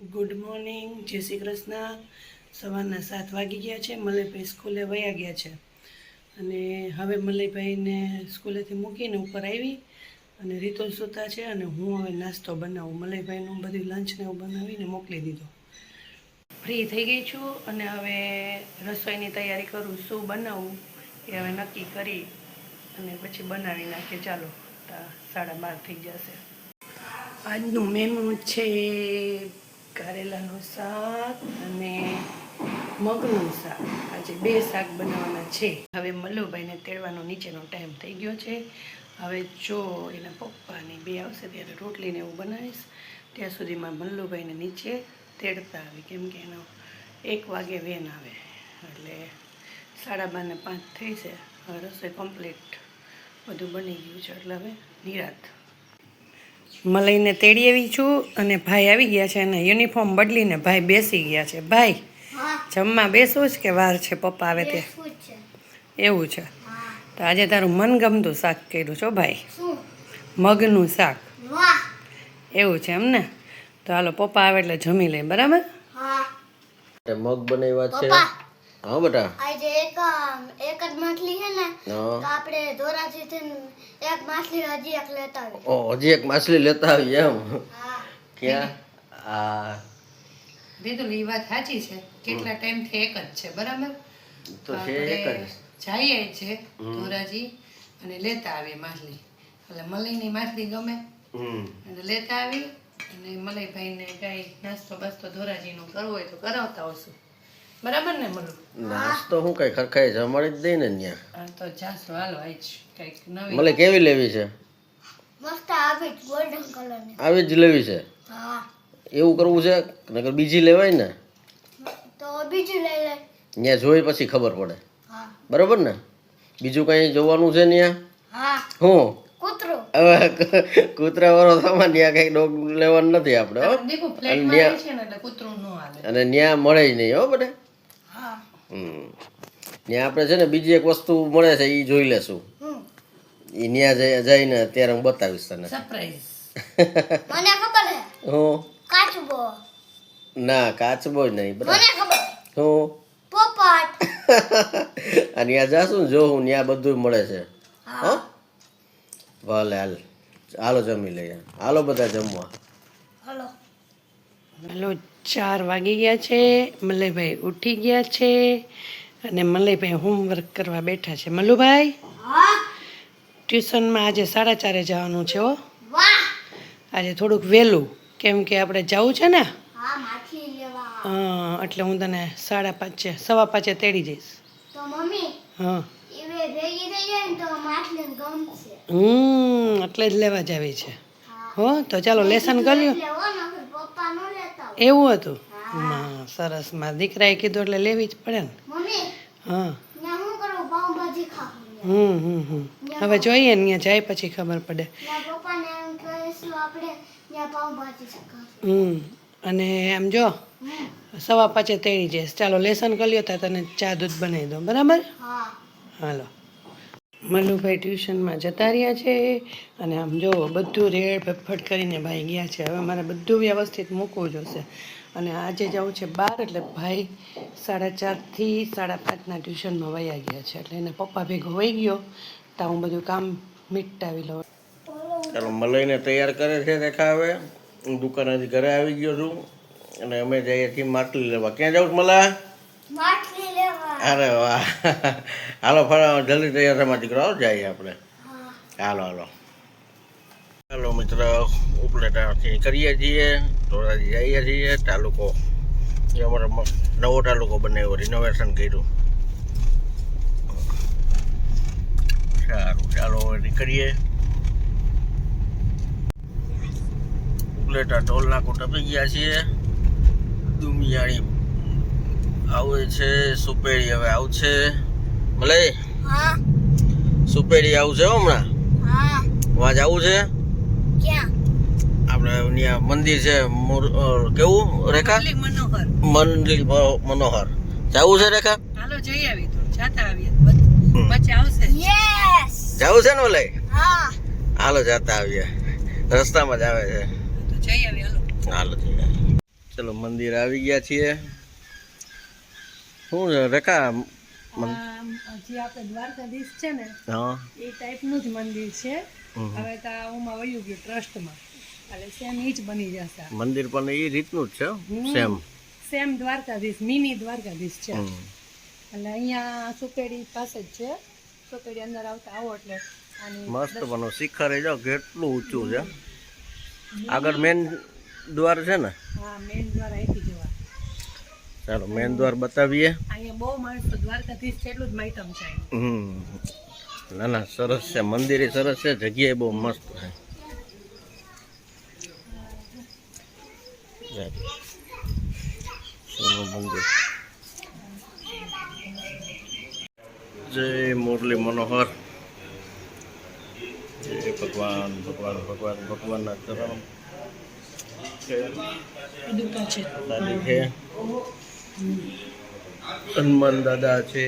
Good morning જય શ્રી કૃષ્ણ. સવારના સાત વાગી ગયા છે, મલયભાઈ સ્કૂલે વયા ગયા છે. અને હવે મલયભાઈને સ્કૂલેથી મૂકીને ઉપર આવી અને રીતો સૂતા છે અને હું હવે નાસ્તો બનાવું. મલયભાઈનું બધું લંચને એવું બનાવીને મોકલી દીધો. ફ્રી થઈ ગઈ છું અને હવે રસોઈની તૈયારી કરું, શું બનાવું એ હવે નક્કી કરી અને પછી બનાવી નાખીએ. ચાલો સાડા બાર થઈ જશે. આજનું મેનુ છે કારેલાનું શાક અને મગનું શાક. આજે બે શાક બનાવવાના છે. હવે મલ્લુભાઈને તેડવાનો નીચેનો ટાઈમ થઈ ગયો છે. હવે જો એના પપ્પાની બે આવશે ત્યારે રોટલીને એવું બનાવીશ. ત્યાં સુધીમાં મલ્લુભાઈને નીચે તેડતા આવે. કેમ કે એનો એક વાગે વેન આવે. એટલે સાડા બાર ને પાંચ થઈ છે. રસોઈ કમ્પ્લીટ બધું બની ગયું છે. એટલે હવે નિરાત મલઈને તેડી આવી છું અને ભાઈ આવી ગયા છે અને યુનિફોર્મ બદલીને ભાઈ બેસી ગયા છે. ભાઈ જમવા બેસવું જ કે વાર છે પપ્પા આવે તે? એવું છે. તો આજે તારું મનગમતું શાક કર્યું છો ભાઈ. મગનું શાક. એવું છે એમ ને? તો હાલો પપ્પા આવે એટલે જમી લે બરાબર? મગ બનાવ્યા છે. હા બેટા. આજે એક એક જ માછલી છે ને તો આપણે ધોરાજી થી એક માછલી હજી એક લેતા આવી ઓ હજી એક માછલી લેતા આવી એમ? હા. ક્યાં? આ. દીદુલ એ વાત સાચી છે. કેટલા ટાઈમથી એક જ છે બરાબર? તો છે એક જ. જઈએ છે ધોરાજી અને લેતા આવીએ માછલી. એટલે મલાઈની માછલી ગમે. હમ. અને લેતા આવી અને મલાઈભાઈને કઈ નાસ્તો બાસ્તો ધોરાજીનો કરવો હોય તો કરાવતા આવશું બરાબર ને મલુ નાસ્તો હું કઈ ખરખાઈ જમાડી જ દઈ ને ત્યાં તો તો જાશું હોય છે કંઈક નવી. મને કેવી લેવી છે? મસ્ત આવી ગોલ્ડન કલરની આવી જ લેવી છે? હા. એવું કરવું છે? નકર બીજી લેવાય ને? તો બીજી લઈ લે. ત્યાં જોઈ પછી ખબર પડે. હા. બરાબર ને? બીજું કઈ જોવાનું છે ત્યાં હા. હું? કૂતરો. હવે કૂતરા વાળો સામાન ત્યાં કઈ ડોગ લેવાનું નથી આપણે હો. દેખો અને ન્યા- છે ને એટલે કૂતરું ન હાલે. અને ત્યાં મળે જ નહીં હો બધે. ત્યાં આપણે છે ને બીજી એક વસ્તુ મળે છે એ જોઈ લેશું. એ ત્યાં જઈ જઈને ત્યારે હું બતાવીશ તને. સરપ્રાઈઝ મને ખબર હે. હું? કાચબો. ના કાચબો જ નહીં બરાબર. મને ખબર હું. પોપટ. અને ત્યાં જાશું ને જોઉં ત્યાં બધું મળે છે. હા. હો? ભલે હાલ. હાલો જમી લઈએ. હાલો બધા જમવા. હાલો. હાલો. ચાર વાગી ગયા છે મલયભાઈ ઉઠી ગયા છે અને મલયભાઈ હોમવર્ક કરવા બેઠા છે. મલુભાઈ? ટ્યુશનમાં આજે સાડા ચારે જવાનું છે હો. આજે થોડુંક વહેલું કેમ કે આપણે જવું છે ને? હા એટલે હું તને સાડા પાંચે સવા પાંચે તેડી જઈશ હા. હમ એટલે જ લેવા જ આવી છે. હો. તો ચાલો લેસન કર્યું લેવો ને ફિર પપ્પા નો લેતા હોય. એવું હતું? હા સરસ. મારા દીકરાએ કીધું એટલે લેવી જ પડે ને. હા. હમ હમ હમ. હવે જોઈએ ને ત્યાં જાય પછી ખબર પડે. એમ હમ. અને આમ જો સવા પાંચે તેડી જઈશ. ચાલો લેસન કરી લ્યો ત્યાં તને ચા દૂધ બનાવી દો બરાબર? હા. હાલો. મલ્લુભાઈ ટ્યુશનમાં જતા રહ્યા છે અને આમ જો બધું રેડ ફટફટ કરીને ભાઈ ગયા છે. હવે મારે બધું વ્યવસ્થિત મૂકવું જોશે અને આજે જવું છે બાર એટલે ભાઈ સાડા ચારથી સાડા પાંચના ટ્યુશનમાં વયા ગયા છે. એટલે એને પપ્પા ભેગો વહી ગયો તો હું બધું કામ મીટાવી લઉં. ચાલો મલાઈને તૈયાર કરે છે દેખાવે હું દુકાનેથી ઘરે આવી ગયો છું અને અમે જઈએ છીએ માટલી લેવા. ક્યાં જાઉં છું મલા? અરે વાહ હાલો ફરા જલ્દી તૈયાર થવા દીકરો જઈએ આપણે. હાલો હાલો. હાલો, મિત્ર ઉપલેટાથી કરીએ છીએ, ધોરાજી જઈએ છીએ, તાલુકો. એ અમારો નવો તાલુકો બનાવ્યો રિનોવેશન કર્યું. સારું, ચાલો નીકળીએ. ઉપલેટા ટોલ નાકું ટપી ગયા છીએ. દુમિયાણી આવે છે સુપેડી હવે આવશે મલે હા. સુપેરી આવશે હો હમણાં. હા. આવું છે? ક્યાં? આપણે ત્યાં મંદિર છે કેવું રેખા? મંદિર મનોહર. જવું છે રેખા? હાલો જઈ આવી તો જાતા આવીએ પછી આવશે. યસ. જવું છે ને ઓલે હા. હાલો જતા આવીએ. રસ્તામાં જ આવે છે. જઈ આવી હાલો. હાલો જઈએ. ચલો મંદિર આવી ગયા છીએ. છે રેખા? જે આપણે દ્વારકાધીશ છે ને હા. એ ટાઈપનું જ મંદિર છે. હવે તો હું વયું ગયું ટ્રસ્ટમાં. એટલે સેમ એ જ બની જશે. મંદિર પણ એ રીતનું જ છે. Same same Dwarkadhish mini Dwarkadhish છે. એટલે અહીંયા સુપેડી પાસે જ છે. સુપેડી અંદર આવતા આવો એટલે મસ્ત બનો શિખર એ જો કેટલું ઊંચું છે. આગળ મેન દ્વાર છે ને? હા મેન દ્વાર જોવા ચાલો મેન દ્વાર બતાવીએ. અહીંયા બહુ માણસો દ્વારકાધીશ છે એટલું જ માઇટમ છે. હમ. ના ના સરસ છે મંદિર સરસ છે જગ્યાએ બહુ મસ્ત છે. જય. મંદિર. જય મુરલી મનોહર. જય ભગવાન ભગવાન ભગવાન ભગવાનના ચરણ. છે. દાદી છે. હનુમાન દાદા છે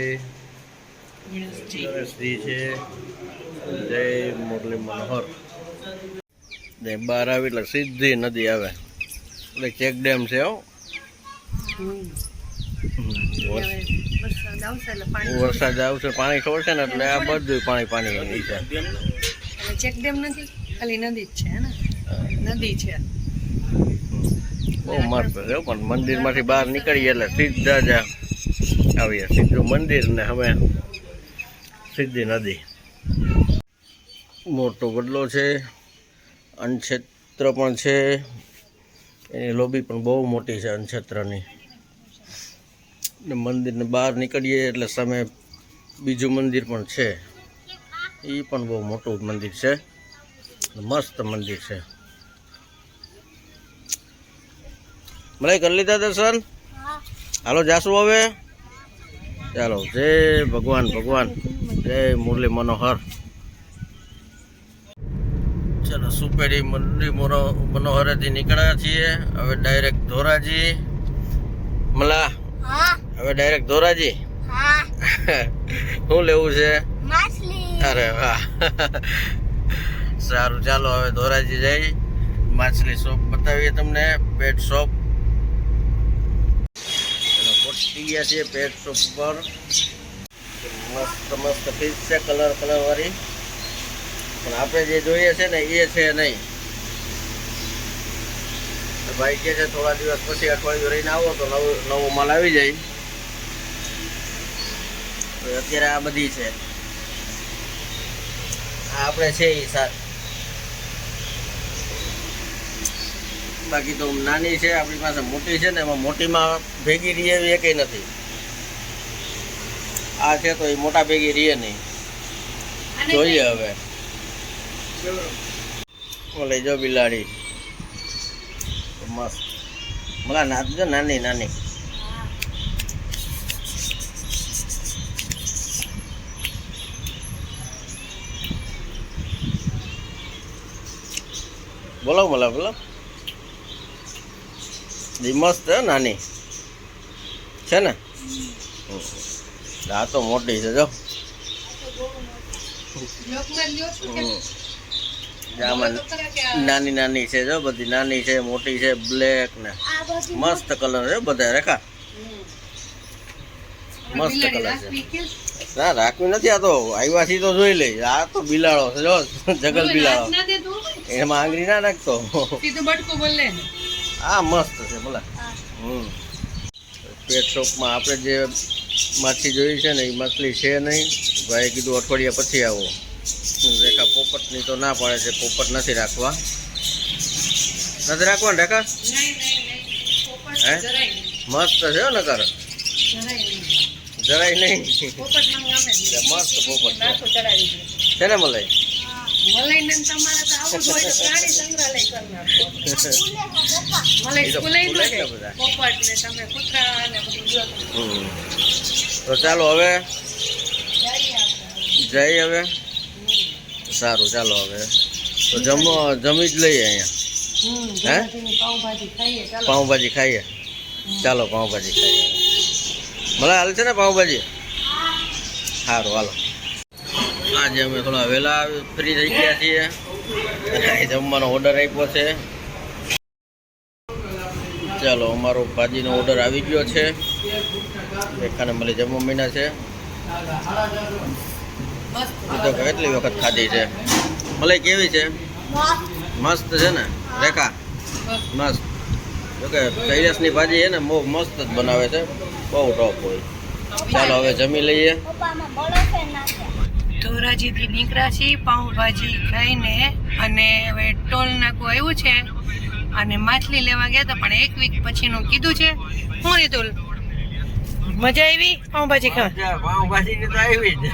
ગણેશજી ગણેશજી છે જય મુરલી મનોહર. ને બહાર આવી એટલે સીધી નદી આવે. એટલે ચેક ડેમ છે હો. વરસાદ આવશે પાણી ખબર છે છોડશે ને એટલે આ બધું પાણી પાણી છે ચેક ડેમ નથી ખાલી નદી જ છે ને? નદી છે. બહુ મસ્ત છે પણ મંદિરમાંથી બહાર નીકળીએ એટલે સીધા જ આવીએ, સીધું મંદિર ને હવે સીધી નદી. મોટો ગડલો છે અનક્ષેત્ર પણ છે, એની લોબી પણ બહુ મોટી છે અનક્ષેત્રની ને મંદિરને બહાર નીકળીએ એટલે સામે બીજું મંદિર પણ છે. એ પણ બહુ મોટું મંદિર છે, મસ્ત મંદિર છે. મને કરી લીધા દર્શન હાલો જાશું હવે? ચાલો જય ભગવાન ભગવાન. જય મુરલી મનોહર. ચાલો સુપેડી મુરલી મોનો- મનોહરેથી નીકળ્યા છીએ. હવે ડાયરેક્ટ ધોરાજી. મલા હવે ડાયરેક્ટ ધોરાજી. શું લેવું છે? અરે વાહ. સારું ચાલો હવે ધોરાજી જઈ. માછલી શોપ બતાવીએ તમને પેટ શોપ ચલો, ગયા પેટ શોપ મસ્ત મસ્ત ફીસ છે કલર કલર વાળી. પણ આપણે જે જોઈએ છે ને એ છે નહીં. ભાઈ કે છે થોડા દિવસ પછી અઠવાડિયું રહીને આવો તો નવો નવો માલ આવી જાય. અત્યારે આ બધી છે. આ આપણે છે એ સાત. બાકી તો નાની છે આપણી પાસે મોટી છે ને એમાં મોટીમાં ભેગી રહી એવી એકેય નથી. આ છે તો એ મોટા ભેગી રહીએ નહીં. જોઈએ હવે. ઓલે જો બિલાડી. મસ્ત. મલા નાચજો નાની નાની. બોલો બોલો બોલો મસ્ત હે નાની. છે ને? આ તો મોટી છે જો. છો નાની નાની છે જો બધી નાની છે મોટી છે બ્લેક ને. મસ્ત કલર છે બધા રેખા. મસ્ત કલર છે. ના રાખવી નથી આ તો આવ્યા છીએ તો જોઈ લે આ તો બિલાડો છે જો જગલ બિલાડો. એમાં આંગળી ના નાખતો. બટકો બોલે આ મસ્ત છે બોલા હમ. પેટ શોપમાં આપણે જે માછી જોઈ છે ને એ માછલી છે નહીં. ભાઈ કીધું અઠવાડિયા પછી આવો. રેખા પોપટની તો ના પાડે છે પોપટ નથી રાખવા. નથી રાખવા ને રેખા હે? મસ્ત છે હો કર જરાય નહીં. મસ્ત પોપટ છે. ને મલાઈ ને તો ચાલો હવે. જઈએ હવે. સારું ચાલો હવે. તો જમો જમી જ લઈએ અહીંયા. હે? પાઉંભાજી ખાઈએ ચાલો. પાઉંભાજી ખાઈએ. ચાલો પાઉંભાજી ખાઈએ. મને હાલ છે ને પાઉંભાજી? સારું હાલો. આજે અમે થોડા વહેલા ફ્રી થઈ ગયા છીએ. જમવાનો ઓર્ડર આપ્યો છે. ચાલો, અમારો ભાજીનો ઓર્ડર આવી ગયો છે. રેખાને મળી જમવા મહિના છે. તો કેટલી વખત ખાધી છે? મલાઈ કેવી છે? મસ્ત છે ને? રેખા? મસ્ત. જોકે કૈલાસની ભાજી છે ને, બહુ મસ્ત જ બનાવે છે. બહુ ટોપ હોય. ચાલો, હવે જમી લઈએ. ધોરાજીથી નીકળ્યા છીએ પાઉંભાજી ખાઈને અને હવે ટોલ નાકું આવ્યું છે અને માછલી લેવા ગયા હતા પણ એક વીક પછીનું કીધું છે હું રીતુલ મજા આવી? પાઉંભાજી ખાવા? પાઉંભાજી ની તો આવી જ.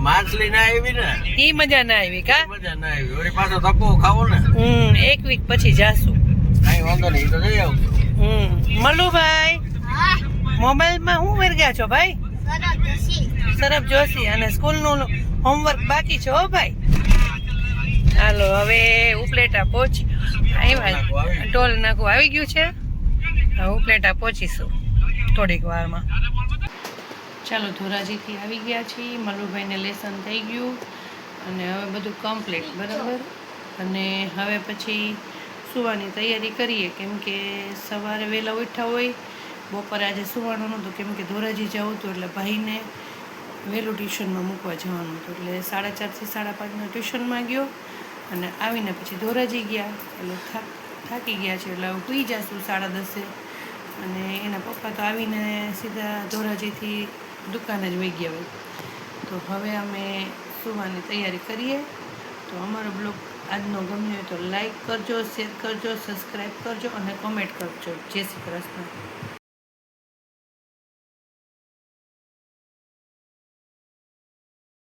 માછલી ના આવી ને. ઈ મજા ના આવી કા? મજા ના આવી. ઓરી પાછો ધક્કો ખાવો ને. હમ એક વીક પછી જાશું. કઈ વાંધો નહીં તો જઈ આવું હમ મલુભાઈ હા મોબાઈલમાં હું વેરગ્યા છો ભાઈ? સરફ જોશી અને સ્કૂલનું હોમવર્ક બાકી છે હો ભાઈ. હાલો, હવે ઉપલેટા પહોંચી આવ્યા ટોલ નાકું આવી ગયું છે. ઉપલેટા પહોંચીશું થોડીક વારમાં. ચાલો, ધોરાજીથી આવી ગયા છીએ. મલુભાઈને લેસન થઈ ગયું. અને હવે બધું કમ્પ્લીટ બરાબર? અને હવે પછી સુવાની તૈયારી કરીએ. કેમ કે સવારે વહેલા ઉઠ્યા હોય, બપોરે આજે સુવાનું નહોતું. કેમ કે ધોરાજી જવું હતું એટલે ભાઈને વહેલું ટ્યુશનમાં મૂકવા જવાનું હતું. એટલે સાડા ચારથી સાડા પાંચના ટ્યુશનમાં ગયો અને આવીને પછી ધોરાજી ગયા. એટલે થાક થાકી ગયા છે. એટલે હું સુઈ જશું સાડા દસે. અને એના પપ્પા તો આવીને સીધા ધોરાજીથી દુકાને જ વહી ગયા હોય. તો હવે અમે સુવાની તૈયારી કરીએ. તો અમારો બ્લોગ આજનો ગમ્યો હોય તો લાઈક કરજો, શેર કરજો, સબસ્ક્રાઈબ કરજો અને કોમેન્ટ કરજો. જય શ્રી કૃષ્ણ.